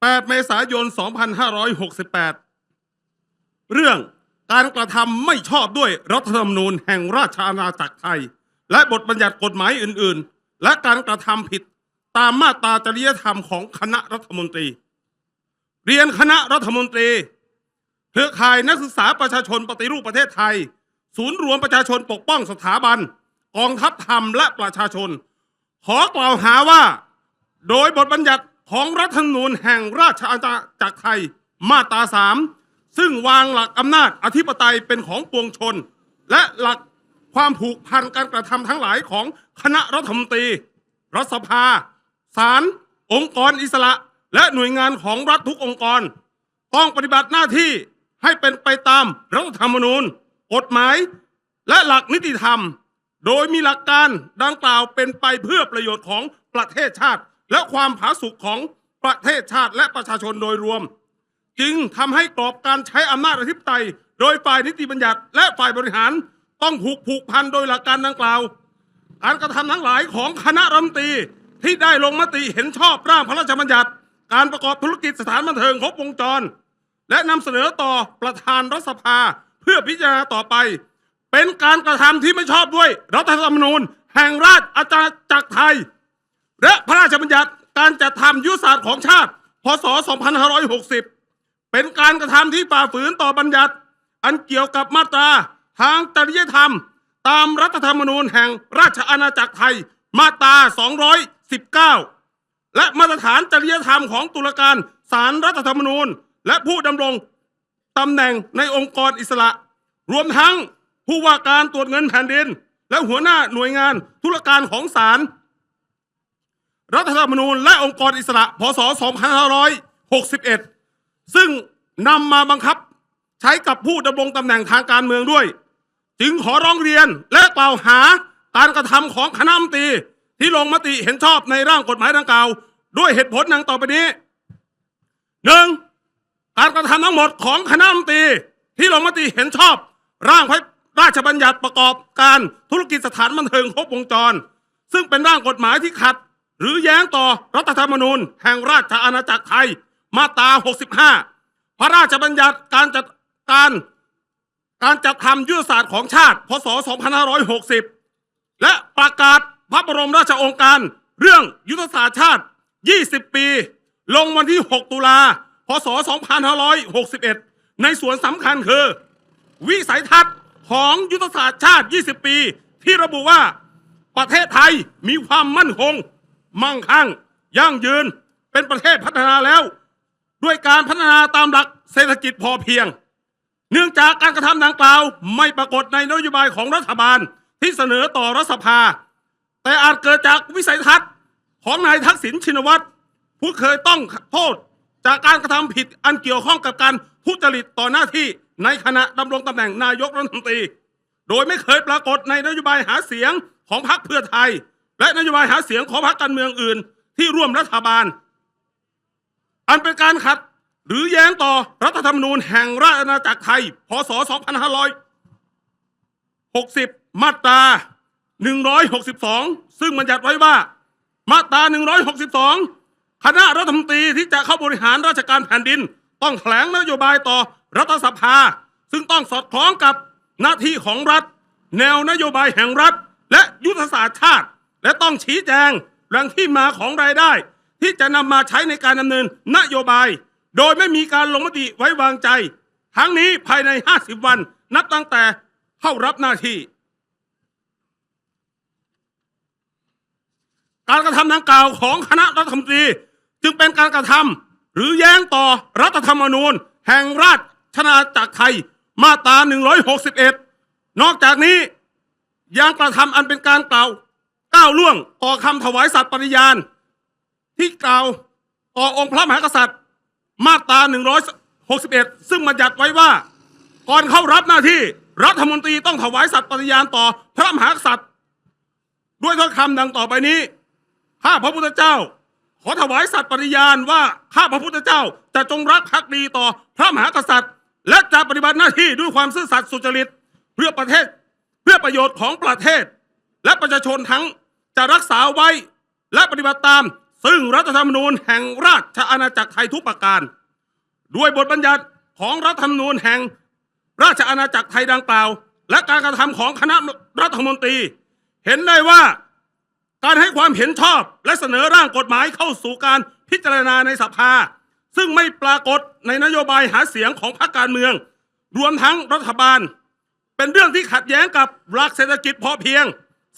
8 เมษายน 2568 เรื่องการกระทำไม่ชอบด้วยรัฐธรรมนูญแห่งราชอาณาจักรไทย และบทบัญญัติกฎหมายอื่น ๆ และการกระทำผิดตามมาตราจริยธรรมของคณะรัฐมนตรี เรียนคณะรัฐมนตรีเครือข่ายนักศึกษาประชาชนปฏิรูปประเทศไทย ศูนย์รวมประชาชนปกป้องสถาบัน กองทัพธรรมและประชาชน ขอกล่าวหาว่า โดยบทบัญญัติ ของรัฐธรรมนูญแห่งราชอาณาจักรไทยมาตราสามซึ่งวางหลักอำนาจอธิปไตยเป็นของปวงชน และหลักความผูกพันการกระทำทั้งหลายของคณะรัฐมนตรี รัฐสภาศาลองค์กรอิสระ และหน่วยงานของรัฐทุกองค์กร ต้องปฏิบัติหน้าที่ให้เป็นไปตามรัฐธรรมนูญ กฎหมาย และหลักนิติธรรม โดยมีหลักการดังกล่าวเป็นไปเพื่อประโยชน์ของประเทศชาติ และความผาสุกของประเทศชาติและประชาชนโดยรวม จึงทำให้กรอบการใช้อำนาจอธิปไตย โดยฝ่ายนิติบัญญัติ และฝ่ายบริหารต้องผูกผูกพันโดยหลักการดังกล่าวการกระทำทั้งหลายของคณะรัฐมนตรีที่ได้ลงมติเห็นชอบร่างพระราชบัญญัติ การประกอบธุรกิจสถานบันเทิงครบวงจร และนำเสนอต่อประธานรัฐสภาเพื่อพิจารณาต่อไป เป็นการกระทำที่ไม่ชอบด้วยรัฐธรรมนูญ แห่งราชอาณาจักรไทย และพระราชบัญญัติการจัดทำยุทธศาสตร์ของชาติ พศ 2560 เป็นการกระทำที่ฝ่าฝืนต่อบัญญัติ อันเกี่ยวกับมาตราทางจริยธรรม ตามรัฐธรรมนูญแห่งราชอาณาจักรไทยมาตรา 219 และมาตรฐานจริยธรรมของตุลาการศาลรัฐธรรมนูญ และผู้ดำรงตำแหน่งในองค์กรอิสระ รวมทั้งผู้ว่าการตรวจเงินแผ่นดิน และหัวหน้าหน่วยงานธุรการของศาล รัฐธรรมนูญและองค์กรอิสระพศ 2561 ซึ่งนำมาบังคับใช้กับผู้ดำรงตำแหน่งทางการเมืองด้วย จึงขอร้องเรียนและกล่าวหาการกระทำของคณะมนตรีที่ลงมติเห็นชอบในร่างกฎหมายดังกล่าว ด้วยเหตุผลดังต่อไปนี้หนึ่งการกระทำทั้งหมดของคณะมนตรีที่ลงมติเห็นชอบ ร่างพระราชบัญญัติประกอบการธุรกิจสถานบันเทิงครบวงจร ซึ่งเป็นร่างกฎหมายที่ขัด หรือแย้งต่อรัฐธรรมนูญ แห่งราชอาณาจักรไทย มาตรา 65 พระราชบัญญัติการจัดการการจัดทำยุทธศาสตร์ของชาติ พศ 2560 และประกาศพระบรมราชโองการ เรื่องยุทธศาสตร์ชาติ 20 ปี ลงวันที่ 6 ตุลา พศ 2561 ในส่วนสำคัญคือ วิสัยทัศน์ของยุทธศาสตร์ชาติ 20 ปี ที่ระบุว่าประเทศไทยมีความมั่นคง มั่งคั่ง ยั่งยืน เป็นประเทศพัฒนาแล้ว ด้วยการพัฒนาตามหลักเศรษฐกิจพอเพียง เนื่องจากการกระทำดังกล่าว ไม่ปรากฏในนโยบายของรัฐบาลที่เสนอต่อรัฐสภา แต่อาจเกิดจากวิสัยทัศน์ของนายทักษิณชินวัตรผู้เคยต้องโทษจากการกระทำผิดอันเกี่ยวข้องกับการทุจริตต่อหน้าที่ในขณะดำรงตำแหน่งนายกรัฐมนตรี โดยไม่เคยปรากฏในนโยบายหาเสียงของพรรคเพื่อไทย และนโยบายหาเสียงของพรรคการเมืองอื่น ที่ร่วมรัฐบาล อันเป็นการขัดหรือแย้งต่อรัฐธรรมนูญแห่งราชอาณาจักรไทย พศ 2560 มาตรา 162 ซึ่งบัญญัติไว้ว่า มาตรา 162 คณะรัฐมนตรีที่จะเข้าบริหารราชการแผ่นดิน ต้องแถลงนโยบายต่อรัฐสภา ซึ่งต้องสอดคล้องกับหน้าที่ของรัฐ แนวนโยบายแห่งรัฐ และยุทธศาสตร์ชาติ และต้องชี้แจงแหล่งที่มาของรายได้ ที่จะนำมาใช้ในการดำเนินนโยบาย โดยไม่มีการลงมติไว้วางใจ ทั้งนี้ภายใน 50 วันนับตั้งแต่เข้ารับหน้าที่ การกระทำดังกล่าวของคณะรัฐมนตรีจึงเป็นการกระทำหรือแย้งต่อรัฐธรรมนูญ แห่งราชอาณาจักรไทยมาตรา 161 นอกจากนี้ยังกระทำอันเป็นการกล่าว ก้าวล่วงต่อคำถวายสัตย์ปฏิญาณ ที่กล่าวต่อองค์พระมหากษัตริย์ มาตรา161 ซึ่งบัญญัติไว้ว่า ก่อนเข้ารับหน้าที่รัฐมนตรีต้องถวายสัตย์ปฏิญาณต่อพระมหากษัตริย์ ด้วยถ้อยคำดังต่อไปนี้ข้าพระพุทธเจ้า ขอถวายสัตย์ปฏิญาณว่าข้าพระพุทธเจ้าจะจงรักภักดีต่อพระมหากษัตริย์ และจะปฏิบัติหน้าที่ด้วยความซื่อสัตย์สุจริตเพื่อประเทศ เพื่อประโยชน์ของประเทศ และประชาชนทั้งจะรักษาไว้และปฏิบัติตาม ซึ่งรัฐธรรมนูญแห่งราชอาณาจักรไทยทุกประการ ด้วยบทบัญญัติของรัฐธรรมนูญแห่งราชอาณาจักรไทยดังกล่าว และการกระทำของคณะรัฐมนตรี เห็นได้ว่าการให้ความเห็นชอบและเสนอร่างกฎหมายเข้าสู่การพิจารณาในสภา ซึ่งไม่ปรากฏในนโยบายหาเสียงของพรรคการเมือง รวมทั้งรัฐบาล เป็นเรื่องที่ขัดแย้งกับหลักเศรษฐกิจพอเพียง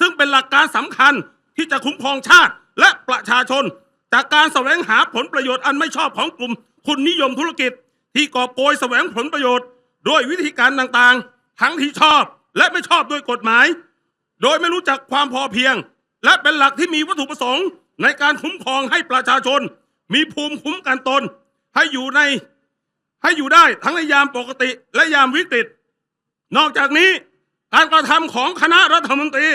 ซึ่งเป็นหลักการสำคัญที่จะคุ้มครองชาติและประชาชน จากการแสวงหาผลประโยชน์อันไม่ชอบของกลุ่มทุนนิยมธุรกิจ ที่กอบโกยแสวงผลประโยชน์ ด้วยวิธีการต่างๆ ทั้งที่ชอบและไม่ชอบด้วยกฎหมาย โดยไม่รู้จักความพอเพียง และเป็นหลักที่มีวัตถุประสงค์ ในการคุ้มครองให้ประชาชน มีภูมิคุ้มกันตน ให้อยู่ในให้อยู่ได้ทั้งในยามปกติและยามวิกฤต นอกจากนี้การกระทำของคณะรัฐมนตรี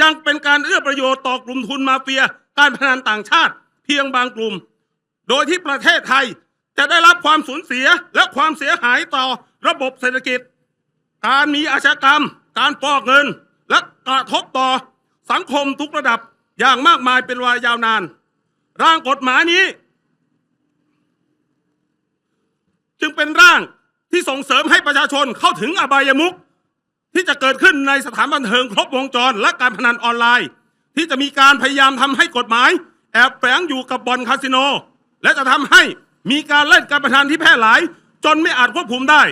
ยังเป็นการเอื้อประโยชน์ต่อกลุ่มทุนมาเฟีย การพนันต่างชาติ เพียงบางกลุ่ม โดยที่ประเทศไทยจะได้รับความสูญเสียและความเสียหายต่อระบบเศรษฐกิจ การมีอาชญากรรม การฟอกเงิน และกระทบต่อสังคมทุกระดับอย่างมากมายเป็นเวลายาวนาน ร่างกฎหมายนี้ จึงเป็นร่างที่ส่งเสริมให้ประชาชนเข้าถึงอบายมุข ที่จะเกิดขึ้นในสถานบันเทิงครบวงจรและการพนันออนไลน์ ที่จะมีการพยายามทำให้กฎหมาย แอบแฝงอยู่กับบ่อนคาสิโน และจะทำให้มีการเล่นการพนันที่แพร่หลาย จนไม่อาจควบคุมได้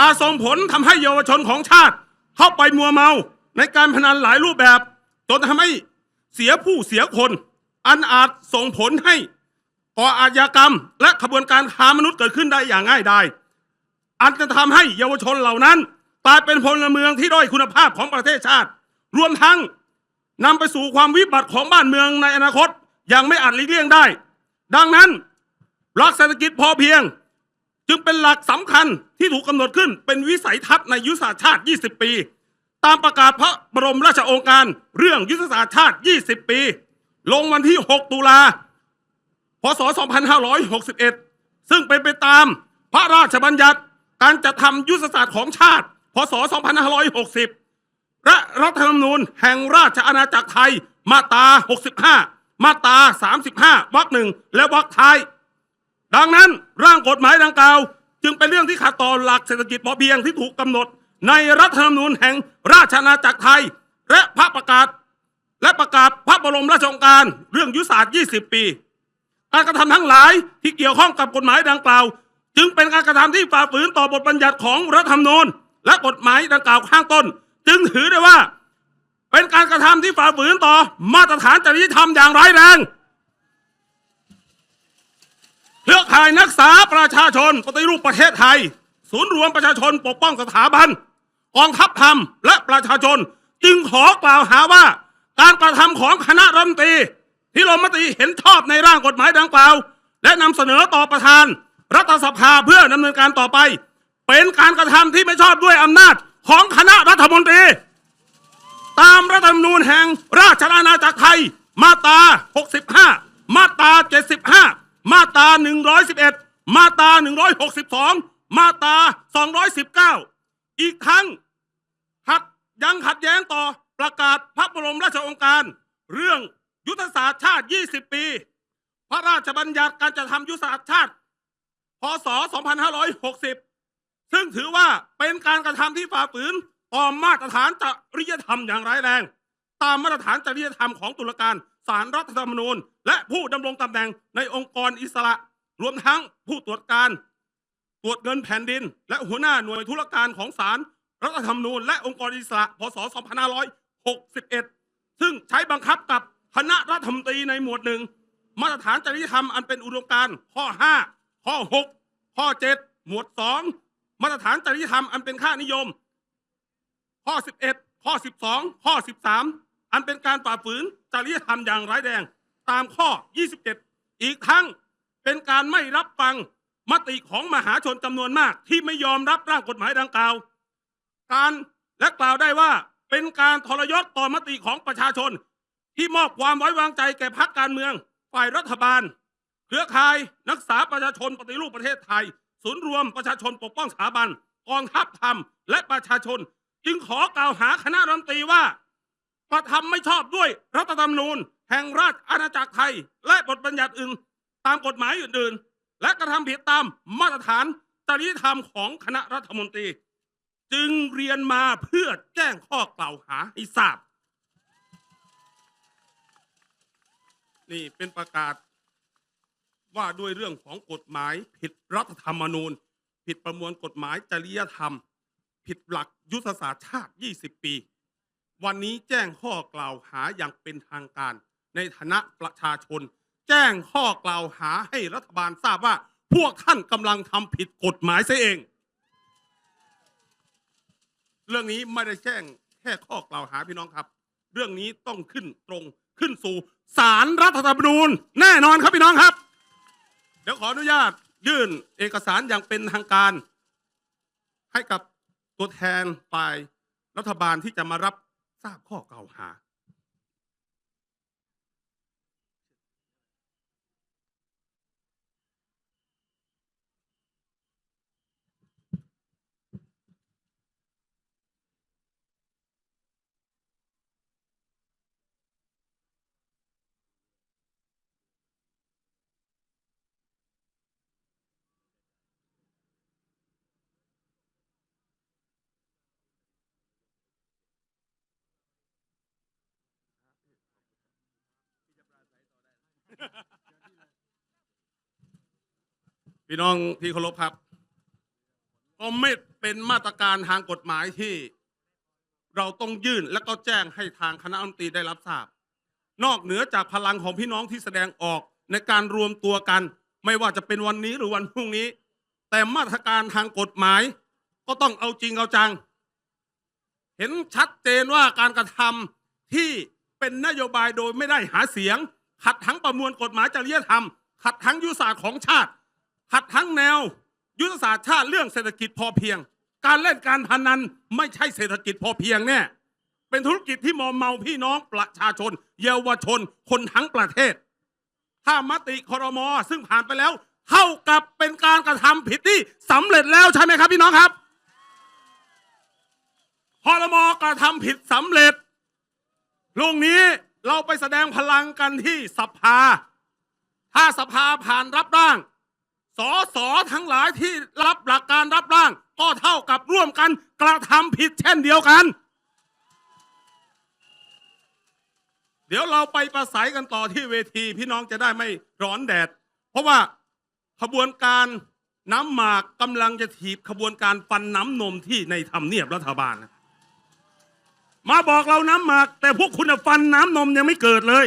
อาจส่งผลทำให้เยาวชนของชาติ เข้าไปมัวเมาในการพนันหลายรูปแบบจนทำให้เสียผู้เสียคน อันอาจส่งผลให้ก่ออาชญากรรม และขบวนการค้ามนุษย์เกิดขึ้นได้อย่างง่ายดายอันจะทำให้เยาวชนเหล่านั้น กลายเป็นพลเมืองที่ด้อยคุณภาพของประเทศชาติ รวมทั้งนำไปสู่ความวิบัติของบ้านเมืองในอนาคตอย่างไม่อาจหลีกเลี่ยงได้ ดังนั้นหลักเศรษฐกิจพอเพียง จึงเป็นหลักสำคัญที่ถูกกำหนดขึ้นเป็นวิสัยทัศน์ในยุทธศาสตร์ชาติ 20 ปี ตามประกาศพระบรมราชโองการเรื่องยุทธศาสตร์ชาติ 20 ปี ลงวันที่ 6 ตุลาพศ 2561 ซึ่งเป็นไปตามพระราชบัญญัติการจัดทำยุทธศาสตร์ของชาติ ศ 2560 และรัฐธรรมนูญแห่งราชอาณาจักรไทย มาตรา 65 มาตรา 35 วรรคหนึ่งและวรรคท้าย ดังนั้นร่างกฎหมายดังกล่าว จึงเป็นเรื่องที่ขัดต่อหลักเศรษฐกิจพอเพียงที่ถูกกำหนด ในรัฐธรรมนูญแห่งราชอาณาจักรไทย และพระประกาศ และประกาศพระบรมราชโองการเรื่องยุทธศาสตร์ 20 ปีการกระทำทั้งหลายที่เกี่ยวข้องกับกฎหมายดังกล่าว จึงเป็นการกระทำที่ฝ่าฝืนต่อบทบัญญัติของรัฐธรรมนูญ และกฎหมายดังกล่าวข้างต้น จึงถือได้ว่า เป็นการกระทำที่ฝ่าฝืนต่อ มาตรฐานจริยธรรมอย่างร้ายแรงเครือข่ายนักษาประชาชนปฏิรูปประเทศไทย ศูนย์รวมประชาชนปกป้องสถาบันกองทัพธรรมและประชาชน จึงขอกล่าวหาว่า การกระทำของคณะรัฐมนตรีที่ลงมติเห็นชอบในร่างกฎหมายดังกล่าว และนำเสนอต่อประธาน รัฐสภาเพื่อดำเนินการต่อไป เป็นการกระทำที่ไม่ชอบด้วยอำนาจของคณะรัฐมนตรี ตามรัฐธรรมนูญแห่งราชอาณาจักรไทย มาตรา 65 มาตรา 75 มาตรา 111 มาตรา 162 มาตรา 219 อีกทั้งขัดยังขัดแย้งต่อประกาศพระบรมราชโองการ เรื่องยุทธศาสตร์ชาติ 20 ปี พระราชบัญญัติการจัดทำยุทธศาสตร์ชาติ พศ 2560 ซึ่งถือว่าเป็นการกระทำที่ฝ่าฝืนต่อมาตรฐานจริยธรรมอย่างร้ายแรง ตามมาตรฐานจริยธรรมของตุลาการศาลรรัฐธรรมนูญ และผู้ดำรงตำแหน่งในองค์กรอิสระ รวมทั้งผู้ตรวจการตรวจเงินแผ่นดิน และหัวหน้าหน่วยธุรการของศาลรรัฐธรรมนูญ และองค์กรอิสระ พศ 2561 ซึ่งใช้บังคับกับคณะรัฐมนตรีในหมวดหนึ่งมาตรฐานจริยธรรมอันเป็นอุดมการณ์ข้อ 5 ข้อ 6 ข้อ 7 หมวด 2 มาตรฐานจริยธรรมอันเป็นค่านิยม ข้อ 11 ข้อ 12 ข้อ 13 อันเป็นการฝ่าฝืนจริยธรรมอย่างร้ายแรง ตามข้อ 27 อีกทั้งเป็นการไม่รับฟังมติของมหาชนจำนวนมาก ที่ไม่ยอมรับร่างกฎหมายดังกล่าว การและกล่าวได้ว่าเป็นการทรยศต่อมติของประชาชน ที่มอบความไว้วางใจแก่พรรคการเมือง ฝ่ายรัฐบาล เครือข่ายนักษาประชาชนปฏิรูปประเทศไทย ศูนย์รวมประชาชนปกป้องสถาบันกองทัพธรรมและประชาชน จึงขอกล่าวหาคณะรัฐมนตรีว่ากระทำไม่ชอบด้วยรัฐธรรมนูญ แห่งราชอาณาจักรไทย และบทบัญญัติอื่น ตามกฎหมายอื่นๆ และกระทำผิดตามมาตรฐานจริยธรรมของคณะรัฐมนตรี จึงเรียนมาเพื่อแจ้งข้อกล่าวหาให้ทราบ นี่เป็นประกาศ ว่าด้วยเรื่องของกฎหมาย ผิดรัฐธรรมนูญ ผิดประมวลกฎหมายจริยธรรม ผิดหลักยุทธศาสตร์ชาติ 20 ปี วันนี้แจ้งข้อกล่าวหาอย่างเป็นทางการ ในฐานะประชาชน แจ้งข้อกล่าวหาให้รัฐบาลทราบว่า พวกท่านกำลังทำผิดกฎหมายเสียเอง เรื่องนี้ไม่ได้แจ้งแค่ข้อกล่าวหาพี่น้องครับ เรื่องนี้ต้องขึ้นตรงขึ้นสู่ศาลรรัฐธรรมนูญแน่นอนครับพี่น้องครับ ดี๋ยวขออนุญาตยื่นเอกสารอย่างเป็นทางการ ให้กับตัวแทนฝ่ายรัฐบาลที่จะมารับทราบข้อกล่าวหา พี่น้องที่เคารพครับก็ไม่เป็นมาตรการทางกฎหมายที่เราต้องยื่นและก็แจ้งให้ทางคณะรัฐมนตรีได้รับทราบ นอกเหนือจากพลังของพี่น้องที่แสดงออกในการรวมตัวกัน ไม่ว่าจะเป็นวันนี้หรือวันพรุ่งนี้ แต่มาตรการทางกฎหมาย ก็ต้องเอาจริงเอาจัง เห็นชัดเจนว่าการกระทำที่เป็นนโยบายโดยไม่ได้หาเสียง ขัดทั้งประมวลกฎหมายจริยธรรม ขัดทั้งยุทธศาสตร์ของชาติ ขัดทั้งแนว ยุทธศาสตร์ชาติเรื่องเศรษฐกิจพอเพียง การเล่นการพนันไม่ใช่เศรษฐกิจพอเพียงแน่เป็นธุรกิจที่มอมเมาพี่น้องประชาชน เยาวชน คนทั้งประเทศ ถ้ามติคอรมอซึ่งผ่านไปแล้วเท่ากับเป็นการกระทำผิดที่สำเร็จแล้วใช่ไหมครับพี่น้องครับคอรมอกระทำผิดสำเร็จพรุ่งนี้ เราไปแสดงพลังกันที่สภา ถ้าสภาผ่านรับร่าง สอสอทั้งหลายที่รับหลักการรับร่าง ก็เท่ากับร่วมกันกระทำผิดเช่นเดียวกัน เดี๋ยวเราไปประสัยกันต่อที่เวทีพี่น้องจะได้ไม่ร้อนแดด เพราะว่าขบวนการน้ำหมากกำลังจะถีบขบวนการฟันน้ำนมที่ในทำเนียบรัฐบาลนะ มาบอกเราน้ำหมาก แต่พวกคุณน่ะฟันน้ำนมยังไม่เกิดเลย